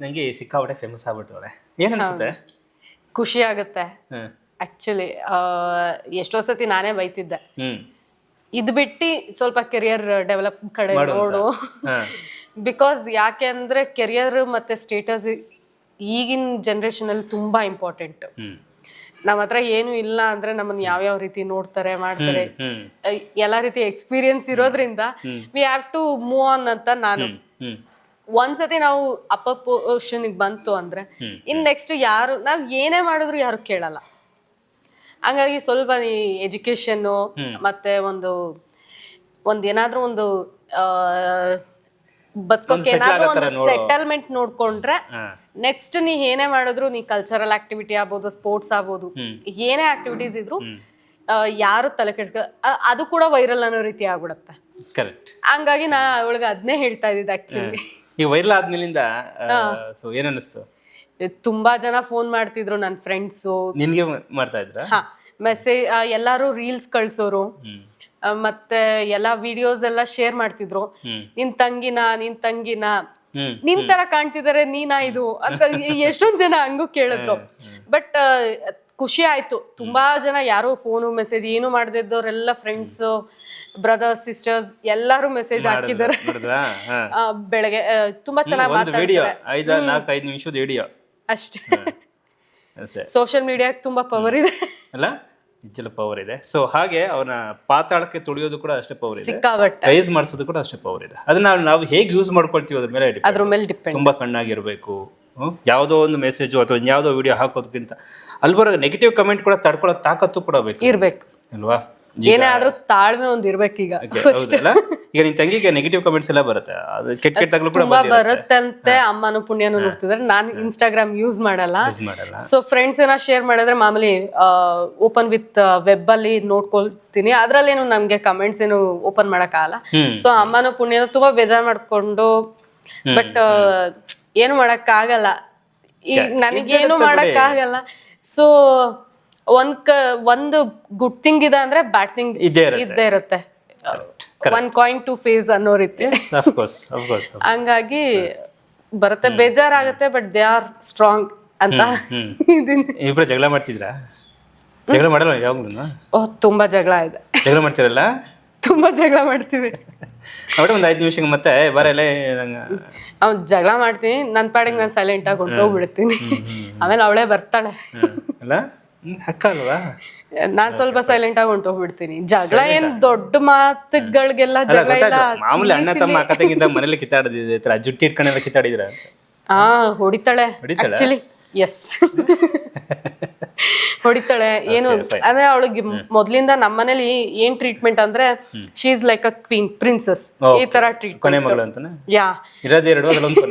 ನಂಗೆ ಸಿಕ್ಕಾಪಟ್ಟೆ ಫೇಮಸ್ ಆಗ್ಬಿಟ್ಟವ್ರೆ. ಏನ್ ಅನ್ಸುತ್ತೆ? ಖುಷಿ ಆಗುತ್ತೆ. ಹ್ಮ್ ಆಕ್ಚುಲಿ ಎಷ್ಟೋ ಸತಿ ನಾನೇ ಬೈತಿದ್ದೆ. ಹ್ಮ್. ಇದು ಬಿಟ್ಟು ಸ್ವಲ್ಪ ಕೆರಿಯರ್ ಡೆವಲಪ್ ಕಡೆ ಮಾಡು ಅಂತ. ನೋಡು. ಹಾ. ಬಿಕಾಸ್ ಯಾಕೆ ಅಂದ್ರೆ ಕೆರಿಯರ್ ಮತ್ತೆ ಸ್ಟೇಟಸ್ ಈಗಿನ ಜನರೇಷನ್ ಅಲ್ಲಿ ತುಂಬಾ ಇಂಪಾರ್ಟೆಂಟ್ ಹ್ಮ್. ನಮ್ಮ ಹತ್ರ ಏನು ಇಲ್ಲ ಅಂದ್ರೆ ನಮ್ಮನ್ನ ಯಾವ ರೀತಿ ನೋಡ್ತಾರೆ ಮಾಡ್ತಾರೆ. ಹ್ಮ್ ಅಹ್, ಎಲ್ಲಾ ರೀತಿ ಎಕ್ಸ್ಪೀರಿಯನ್ಸ್ ಇರೋದ್ರಿಂದ we have to move on ಅಂತ ನಾನು ಹ್ಮ್. ಒಂದ್ಸತಿ ನಾವು ಅಪ್ಪ ಪೋರ್ಷನ್ ಬಂತು ಅಂದ್ರೆ ಇನ್ ನೆಕ್ಸ್ಟ್ ಯಾರು ನಾವ್ ಏನೇ ಮಾಡಿದ್ರು ಯಾರು ಕೇಳಲ್ಲ. ಹಂಗಾಗಿ ಸ್ವಲ್ಪ ಈ ಎಜುಕೇಶನ್ ಮತ್ತೆ ಒಂದು ಒಂದ್ ಏನಾದ್ರೂ ಒಂದು ಬದುಕೋಕೆ ಏನಾದ್ರೂ ಒಂದು ಸೆಟಲ್ಮೆಂಟ್ ನೋಡ್ಕೊಂಡ್ರೆ ನೆಕ್ಸ್ಟ್ ನೀ ಏನೇ ಮಾಡಿದ್ರು ನೀ ಕಲ್ಚರಲ್ ಆಕ್ಟಿವಿಟಿ ಆಗ್ಬೋದು ಸ್ಪೋರ್ಟ್ಸ್ ಆಗ್ಬೋದು ಏನೇ ಆಕ್ಟಿವಿಟೀಸ್ ಇದ್ರು ಯಾರು ತಲೆ ಕೆಡ್ಸ್ಕ ಅದು ಕೂಡ ವೈರಲ್ ಅನ್ನೋ ರೀತಿ ಆಗ್ಬಿಡತ್ತೆ. ಹಂಗಾಗಿ ನಾ ಅವಳಿಗೆ ಅದನ್ನೇ ಹೇಳ್ತಾ ಇದ್ದಿದ್ದು ಆಕ್ಚುಲಿ ಈ ವೈರಲ್ ಆದ್ಮೇಲಿಂದ ಸೊ ಏನ್ ಅನಿಸ್ತು ತುಂಬಾ ಜನ ಫೋನ್ ಮಾಡ್ತಿದ್ರು ನನ್ನ ಫ್ರೆಂಡ್ಸು ನಿನ್ಗೆ ಮಾಡ್ತಾ ಇದ್ರ? ಮೆಸೇಜ್ ಎಲ್ಲಾರು ರೀಲ್ಸ್ ಕಳ್ಸೋರು. ಮತ್ತೆ ಎಲ್ಲಾ ವಿಡಿಯೋಸ್ ಎಲ್ಲ ಶೇರ್ ಮಾಡ್ತಿದ್ರು. ನಿನ್ ತಂಗಿನ ನಿನ್ ತಂಗಿನ? ನಿನ್ ತರ ಕಾಣ್ತಿದಾರೆ ನೀನಾ ಇದು? ಅಂತ ಎಷ್ಟೊಂದ್ ಜನ ಹಂಗೂ ಕೇಳಿದ್ರು. ಬಟ್ ಖುಷಿ ಆಯ್ತು. ತುಂಬಾ ಜನ ಯಾರು ಫೋನು ಮೆಸೇಜ್ ಏನು ಮಾಡದಿದ್ದವರೆಲ್ಲ ಫ್ರೆಂಡ್ಸ್ ಬ್ರದರ್ಸ್ ಸಿಸ್ಟರ್ಸ್ ಎಲ್ಲರೂ ಮೆಸೇಜ್ ಹಾಕಿದ್ದಾರೆ. ಬೆಳಗ್ಗೆ ತುಂಬಾ ಚೆನ್ನಾಗಿ ಐದ ನಾಲ್ಕು ಐದು ನಿಮಿಷದ ವಿಡಿಯೋ ಅಷ್ಟೇ. ಸೋಷಿಯಲ್ ಮೀಡಿಯಾ ತುಂಬಾ ಪವರ್ ಇದೆ. ಅಲ್ಲ ನಿಜಲ ಪವರ್ ಇದೆ. ಸೊ ಹಾಗೆ ಅವನ ಪಾತಾಳಕ್ಕೆ ತುಳಿಯೋದು ಕೂಡ ಅಷ್ಟೇ ಪವರ್ ಇದೆ. ರೈಸ್ ಮಾಡಿಸೋದು ಕೂಡ ಅಷ್ಟೇ ಪವರ್ ಇದೆ. ಅದನ್ನ ನಾವು ಹೇಗೆ ಯೂಸ್ ಮಾಡ್ಕೊಳ್ತೀವಿ ಅದ್ರ ಮೇಲೆ ಅದ್ರ ಮೇಲೆ ಡಿಪೆಂಡ್ ತುಂಬಾ ಕಣ್ಣಾಗಿರ್ಬೇಕು? ಯಾವುದೋ ಒಂದು ಮೆಸೇಜು ಅಥವಾ ಯಾವುದೋ ವಿಡಿಯೋ ಹಾಕೋದಕ್ಕಿಂತ. ಅಲ್ಲಿ ಬರೋ ನೆಗೆಟಿವ್ ಕಮೆಂಟ್ ಕೂಡ ತಡ್ಕೊಳ್ಳೋ ತಾಕತ್ತು ಕೂಡ ಬೇಕು ಇರ್ಬೇಕು. ಅಲ್ವಾ? ಏನೇ ಆದ್ರೂ ತಾಳ್ಮೆ ಒಂದ್ ಇರ್ಬೇಕೀಗ ಈಗ. ನಿನ್ ತಂಗಿಗೆ ನೆಗೆಟಿವ್ ಕಮೆಂಟ್ಸ್ ಎಲ್ಲ ಬರುತ್ತೆ. ಅದು ಕೆಟ್ಟ ಕೆಟ್ಟಾಗ್ಲೂ ಕೂಡ ತುಂಬಾ ಬರುತ್ತಂತೆ ಅಮ್ಮನು ಪುಣ್ಯನು ನೋಡ್ತಿದ್ರೆ. ನಾನು ಇನ್ಸ್ಟಾಗ್ರಾಮ್ ಯೂಸ್ ಮಾಡಲ್ಲ. ಸೊ ಫ್ರೆಂಡ್ಸ್ ಏನ ಶೇರ್ ಮಾಡಿದ್ರೆ ಮಾಮೂಲಿ ಓಪನ್ ವಿತ್ ವೆಬ್ ಅಲ್ಲಿ ನೋಡ್ಕೊಳ್ತೀನಿ. ಅದ್ರಲ್ಲೇನು ನಮ್ಗೆ ಕಮೆಂಟ್ಸ್ ಏನು ಓಪನ್ ಆಗಲ್ಲ ಸೊ ಅಮ್ಮನ ಪುಣ್ಯನ ತುಂಬಾ ಬೇಜಾರ್ ಮಾಡ್ಕೊಂಡು ಬಟ್ ಏನು ಮಾಡಕ್ಕಾಗಲ್ಲ. ಈಗ ನನಗೇನು ಮಾಡಕ್ಕಾಗಲ್ಲ. ಸೊ ಒಂದ್ ಕ ಒಂದು ಗುಡ್ ಥಿಂಗ್ ಇದೆ ಅಂದ್ರೆ ಬ್ಯಾಡ್ ಥಿಂಗ್ ಇದ್ದೇ ಇರುತ್ತೆ. ಇದ್ದೇ ಇರುತ್ತೆ. ಒನ್ ಕಾಯಿನ್ ಟು ಫೇಸ್ ಅನ್ನೋ ರೀತಿ. ಹಂಗಾಗಿ ಬರುತ್ತೆ ಬೇಜಾರಾಗುತ್ತೆ ಬಟ್ ದೇ ಆರ್ ಸ್ಟ್ರಾಂಗ್ ಅಂತ ಹ್ಮ್. ಇದೀನಿ. ಇಬ್ಬರು ಜಗಳ ಮಾಡ್ತಿದ್ರಾ? ಜಗಳ ಮಾಡಲ್ಲ ಯಾವಾಗ್ಲೂ ಓ ತುಂಬಾ ಜಗಳ ಇದೆ. ಜಗಳ ಮಾಡ್ತಿರಲ್ಲ? ತುಂಬಾ ಜಗಳ ಮಾಡ್ತೀವಿ. ಅವ್ರೆ ಒಂದು ಐದು ನಿಮಿಷಕ್ಕೆ ಮತ್ತೆ ಬರಲ್ಲ ಅವ್ನು ಜಗಳ ಮಾಡ್ತೀನಿ ನನ್ನ ಪಾಡಿಗೆ ನಾನು ಸೈಲೆಂಟ್ ಆಗಿ ಹೊಂಟೋಗ್ಬಿಡ್ತೀನಿ. ಆಮೇಲೆ ಅವಳೇ ಬರ್ತಾಳೆ. ಅಲ್ಲ? ಅಕ್ಕ ಅಲ್ವಾ ನಾನ್ ಸ್ವಲ್ಪ ಸೈಲೆಂಟ್ ಆಗಿ ಹೊಂಟೋಗ್ಬಿಡ್ತೀನಿ. ಜಗಳ ಏನ್ ದೊಡ್ಡ ಮಾತುಗಳಿಗೆಲ್ಲ ಜಗಳ ಇಲ್ಲ ಮಾಮೂಲಿ ಅಣ್ಣ ತಮ್ಮ ಅಕ್ಕ ತಂಗಿದ್ದಾಗ ಮನೇಲಿ ಕಿತ್ತಾಡದಿದೆ ತರ ಜುಟ್ಟಿ ಇಟ್ಕೊಂಡೆಲ್ಲ ಕಿತ್ತಾಡಿದ್ರ? ಹಾ ಹೊಡಿತಾಳೆ? Actually S ಹೊಡಿತಾಳೆ. ಏನು ಅಂದ್ರೆ ಅವಳಿಗೆ ಮೊದ್ಲಿಂದ ನಮ್ಮನೇಲಿ ಏನ್ ಟ್ರೀಟ್ಮೆಂಟ್ ಅಂದ್ರೆ she is like a queen princess ಈ ತರ ಟ್ರೀಟ್ ಕೊನೆ ಮಗಳು ಅಂತಾನೆ? ಯಾ ಇರೋದೇ ಎರಡು ಅದ್ರಲ್ಲೊಂದು.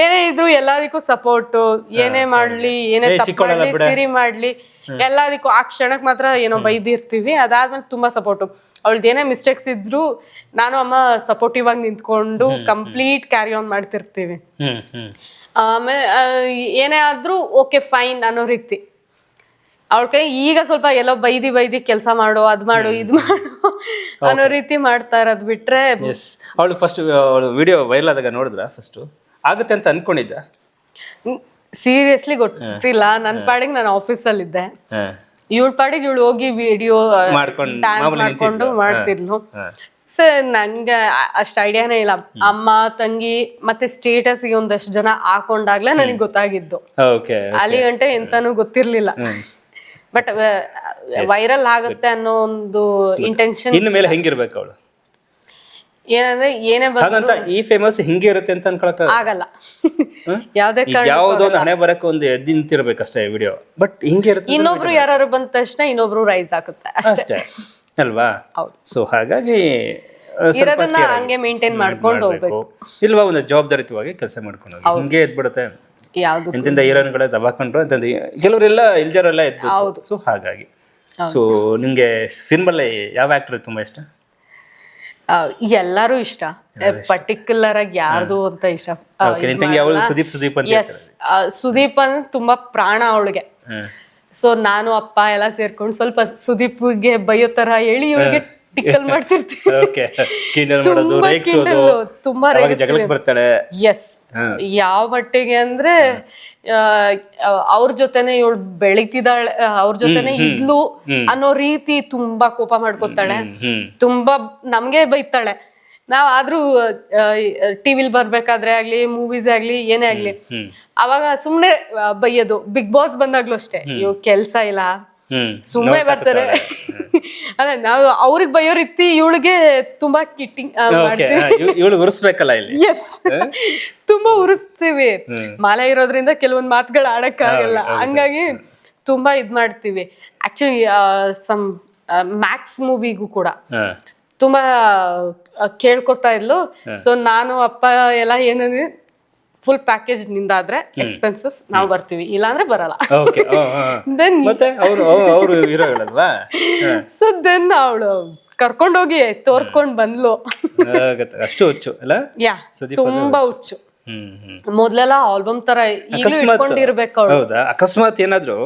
ಏನೇ ಇದ್ರು ಎಲ್ಲದಕ್ಕೂ ಸಪೋರ್ಟ್ ಏನೇ ಮಾಡ್ಲಿ ಏನೇ ತಪ್ಪು ಮಾಡ್ಲಿ ಸಿರಿ ಮಾಡ್ಲಿ ಎಲ್ಲದಕ್ಕೂ ಆ ಕ್ಷಣಕ್ ಮಾತ್ರ ಏನೋ ಬೈದಿರ್ತೀವಿ. ಅದಾದ್ಮೇಲೆ ತುಂಬಾ ಸಪೋರ್ಟ್ ಅವಳ್ದು ಏನೇ ಮಿಸ್ಟೇಕ್ಸ್ ಇದ್ರು ನಾನು ಅಮ್ಮ ಸಪೋರ್ಟಿವ್ ಆಗಿ ನಿಂತ್ಕೊಂಡು ಕಂಪ್ಲೀಟ್ ಕ್ಯಾರಿ ಆನ್ ಮಾಡ್ತಿರ್ತೀವಿ. ಆಮೇಲೆ ಏನೇ ಆದ್ರೂ ಓಕೆ ಫೈನ್ ಅನ್ನೋ ರೀತಿ. ಅವಳ ಕೈ ಈಗ ಸ್ವಲ್ಪ ಎಲ್ಲೋ ಬೈದಿ ಬೈದಿ ಕೆಲಸ ಮಾಡು ಅದ್ ಮಾಡು ಇದ್ ಮಾಡು ಅನ್ನೋ ರೀತಿ ಮಾಡ್ತಾ ಇರೋದ್ ಬಿಟ್ರೆ ಅವಳು ಫಸ್ಟ್ ವಿಡಿಯೋ ವೈರಲ್ ಆದಾಗ ನೋಡಿದ್ರ ಫಸ್ಟ್ ಆಗುತ್ತೆ ಅಂತ ಅನ್ಕೊಂಡಿದ್ದ. ಸೀರಿಯಸ್ಲಿ ಗೊತ್ತಿಲ್ಲ. ನನ್ನ ಪಾಡಿಗೆ ನಾನು ಆಫೀಸಲ್ಲಿ ಇದ್ದೆ. ಇವಳ ಪಾಡಿಗೆ ಇವಳು ಹೋಗಿ ವಿಡಿಯೋ ಮಾಡ್ಕೊಂಡು ಡ್ಯಾನ್ಸ್ ಮಾಡ್ಕೊಂಡು ನಿಂತಿದ್ಲು. ಮಾಡ್ತಿದ್ಲು. ಸೊ ನಂಗೆ ಅಷ್ಟು ಐಡಿಯಾನೇ ಇಲ್ಲ. ಅಮ್ಮ ತಂಗಿ ಮತ್ತೆ ಸ್ಟೇಟಸ್ ಒಂದಷ್ಟು ಜನ ಹಾಕೊಂಡಾಗ್ಲೇ ನನಗೆ ಗೊತ್ತಾಗಿದ್ದು. ಅಲ್ಲಿ ಗಂಟೆ ಎಂತಾನು ಗೊತ್ತಿರ್ಲಿಲ್ಲ. ಬಟ್ ವೈರಲ್ ಆಗುತ್ತೆ ಅನ್ನೋ ಒಂದು ಇಂಟೆನ್ಷನ್ ಇನ್ನು ಮೇಲೆ ಹೆಂಗಿರ್ಬೇಕು ಅವಳು? ಏನಂದ್ರೆ ಏನೇ ಹಾಗಂತ ಈ ಫೇಮಸ್ ಹಿಂಗೆ ಇರುತ್ತೆ ಅಂತ ಅನ್ಕೊಳಕ ಆಗಲ್ಲ. ಯಾವ್ದೇ ಯಾವ್ದೋ ಒಂದು ಹಣೆ ಬರಕ್ಕೆ ಒಂದು ಎದ್ದು ನಿಂತಿರ್ಬೇಕಷ್ಟೇ ವಿಡಿಯೋ ಬಟ್ ಹಿಂಗೆ ಇರುತ್ತೆ ಇನ್ನೊಬ್ರು ಯಾರು ಬಂದ ತಕ್ಷಣ ಇನ್ನೊಬ್ರು ರೈಸ್ ಆಗುತ್ತೆ ಅಷ್ಟೇ. ಅಲ್ವಾ. ಸೊ ಹಾಗಾಗಿ ಇರೋದನ್ನ ಹಂಗೆ ಮೇಂಟೈನ್ ಮಾಡ್ಕೊಂಡು ಹೋಗ್ಬೇಕು. ಇಲ್ವಾ ಒಂದು ಜವಾಬ್ದಾರಿತವಾಗಿ ಕೆಲಸ ಮಾಡ್ಕೊಂಡು ಹೋಗಿ ಎದ್ಬಿಡುತ್ತೆ. ಯಾವ್ದು ಎಂತೆಂತ ಹೀರೋಯಿನ್ಗಳ ದಬಾಕೊಂಡ್ರು ಅಂತಂದು ಕೆಲವರೆಲ್ಲ ಇಲ್ದಿರೋರೆಲ್ಲ ಎದ್ದು ಸೊ ಹಾಗಾಗಿ. ಸೊ ನಿಮ್ಗೆ ಫಿಲ್ಮಲ್ಲಿ ಯಾವ ಆಕ್ಟರ್ ತುಂಬಾ ಇಷ್ಟ? ಎಲ್ಲರೂ ಇಷ್ಟ. ಪರ್ಟಿಕ್ಯುಲರ್ ಆಗಿ ಯಾರ್ದು ಅಂತ ಇಷ್ಟ. ಎಸ್ ಸುದೀಪ್ ಅಂದ್ರೆ ತುಂಬಾ ಪ್ರಾಣ ಅವಳಿಗೆ. ಸೊ ನಾನು ಅಪ್ಪ ಎಲ್ಲ ಸೇರ್ಕೊಂಡು ಸ್ವಲ್ಪ ಸುದೀಪ್ಗೆ ಬೈಯೋ ತರ ಹೇಳಿ ಇವಳಿಗೆ ಟಿಕ್ಕಲ್ ಮಾಡ್ತಿರ್ತೀವಿ. ಓಕೆ ಕಿಂಡಲ್ ಮಾಡೋದು ತುಂಬಾ ರೇಗ್ಸೋದು. ಕಿಂಡಲ್ ತುಂಬಾ ಅವಾಗ ರೇಗಿಸ್ತೀವಿ. ಜಗಳಕ್ಕೆ ಬರ್ತಾಳೆ. ಎಸ್ ಯಾವ ಮಟ್ಟಿಗೆ ಅಂದ್ರೆ ಅವ್ರ ಜೊತೆನೆ ಇವಳು ಬೆಳಿತಿದ್ದಾಳೆ ಅವ್ರ ಜೊತೆನೆ ಇದ್ಲು ಅನ್ನೋ ರೀತಿ ತುಂಬಾ ಕೋಪ ಮಾಡ್ಕೊತಾಳೆ. ಹ್ಮ್ ತುಂಬಾ ನಮ್ಗೆ ಬೈತಾಳೆ. ನಾವ್ ಆದ್ರೂ ಟಿವಿಲ್ ಬರ್ಬೇಕಾದ್ರೆ ಆಗ್ಲಿ ಮೂವೀಸ್ ಆಗ್ಲಿ ಏನೇ ಆಗ್ಲಿ ಹ್ಮ್. ಅವಾಗ ಸುಮ್ನೆ ಆ, ಬೈಯೋದು. ಬಿಗ್ ಬಾಸ್ ಬಂದಾಗ್ಲೂ ಅಷ್ಟೇ. ಇವ್ ಕೆಲ್ಸ ಇಲ್ಲ. ಹ್ಮ್. ಸುಮ್ನೆ ಬರ್ತಾರೆ. ಅಲ್ಲ ನಾವು ಅವ್ರಿಗೆ ಬೈಯೋ ರೀತಿ ಇವಳಿಗೆ ತುಂಬಾ ಕಿಟ್ಟಿಂಗ್ ಇವಳು ಉರ್ಸ್ಬೇಕಲ್ಲ ಇಲ್ಲಿ? ಎಸ್ ತುಂಬಾ ಉರಿಸ್ತೀವಿ. ಮಾಲೆ ಇರೋದ್ರಿಂದ ಕೆಲವೊಂದ್ ಮಾತುಗಳು ಆಡಕ್ಕಾಗಲ್ಲ. ಹಂಗಾಗಿ ತುಂಬಾ ಇದ್ ಮಾಡ್ತೀವಿ. ಆಕ್ಚುಲಿ ಸಮ್ ಮ್ಯಾಕ್ಸ್ ಮೂವಿಗೂ ಕೂಡ. ತುಂಬಾ ಕೇಳ್ಕೊತಾ ಇದ್ಲು. ಸೊ ನಾನು ಅಪ್ಪ ಎಲ್ಲ ಏನಂದ್ರೆ ಫುಲ್ ಪ್ಯಾಕೇಜ್ ನಿಂದಾದ್ರೆ ಎಕ್ಸ್ಪೆನ್ಸಸ್ ನಾವು ಬರ್ತೀವಿ. ಇಲ್ಲಾಂದ್ರೆ ಬರಲ್ಲ. ದೆನ್ ಸೊ ದೆನ್ ಅವಳು ಕರ್ಕೊಂಡೋಗಿ ತೋರ್ಸ್ಕೊಂಡ್ ಬಂದ್ಲು. ಅಷ್ಟು ಹುಚ್ಚು ಅಲ್ಲ? ಯಾ ಸುದೀಪ್ ತುಂಬಾ ಹುಚ್ಚು. ಮೊದ್ಲೆಲ್ಲ ಆಲ್ಬಮ್ ತರ ಇಟ್ಕೊಂಡಿರ್ಬೇಕು ಹೌದಾ? ಅಕಸ್ಮಾತ್ ಏನಾದ್ರು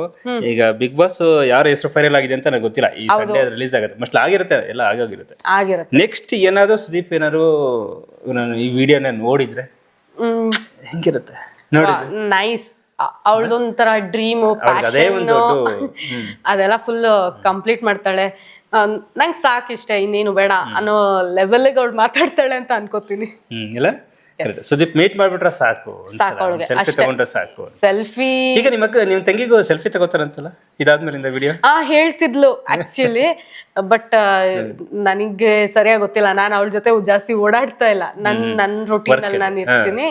ಈಗ ಬಿಗ್ ಬಾಸ್ ಯಾರ ಹೆಸರು ಫೈನಲ್ ಆಗಿದೆ ಅಂತ ನನಗೆ ಗೊತ್ತಿಲ್ಲ. ಈ ಸಂಡೇ ರಿಲೀಸ್ ಆಗುತ್ತೆ. ಮಸ್ಟ್ ಆಗಿರುತ್ತೆ ಎಲ್ಲ ಆಗೋಗಿರುತ್ತೆ ಆಗಿರತ್ತೆ. ನೆಕ್ಸ್ಟ್ ಏನಾದ್ರು ಸುದೀಪ್ ಏನಾದ್ರು ನಾನು ಈ ವಿಡಿಯೋನ ನೋಡಿದ್ರೆ? ಹೆಂಗಿರುತ್ತೆ? ನೋಡಿ. ನೈಸ್. ಅವಳದೊಂಥರ ಡ್ರೀಮ್ ಪ್ಯಾಷನ್ ಅದೆಲ್ಲ ಫುಲ್ ಕಂಪ್ಲೀಟ್ ಮಾಡ್ತಾಳೆ. ನಂಗೆ ಇಷ್ಟ ಇನ್ನೇನು ಬೇಡ ಅನ್ನೋ ಲೆವೆಲ್ಗೆ ಅವಳು ಮಾತಾಡ್ತಾಳೆ ಅಂತ ಅನ್ಕೋತೀನಿ. ಇಲ್ಲ. ಸುದೀಪ್ ಮೀಟ್ ಮಾಡ್ಬಿಟ್ರೆ ಸಾಕು. ಸಾಕು ಸೆಲ್ಫಿ. ತಗೊಂಡ್ರೆ ಸಾಕು. ಸೆಲ್ಫಿ ಈಗ ನಿಮ್ಮ ಅಕ್ಕ ನಿಮ್ ತಂಗಿಗೂ ಸೆಲ್ಫಿ ತಗೋತಾರಂತಲ್ಲ? ಇದಾದ್ಮೇಲಿಂದ ವಿಡಿಯೋ ಆ ಹೇಳ್ತಿದ್ಲು ಆಕ್ಚುಲಿ ಬಟ್ ನನಗೆ ಸರಿಯಾಗಿ ಗೊತ್ತಿಲ್ಲ. ನಾನು ಅವಳ ಜೊತೆ ಜಾಸ್ತಿ ಓಡಾಡ್ತಾ ಇಲ್ಲ. ನನ್ ನನ್ ರೊಟೀನ್ ಅಲ್ಲಿ. ನಾನು ಇರ್ತೀನಿ.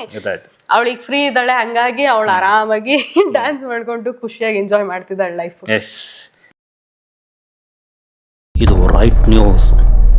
ಅವಳಿಗೆ ಫ್ರೀ ಇದ್ದಾಳೆ ಹಂಗಾಗಿ ಅವಳು ಆರಾಮಾಗಿ ಡ್ಯಾನ್ಸ್ ಮಾಡ್ಕೊಂಡು ಖುಷಿಯಾಗಿ ಎಂಜಾಯ್ ಮಾಡ್ತಿದ್ದಾಳೆ ಲೈಫ್ ಇದು ರೈಟ್ ನ್ಯೂಸ್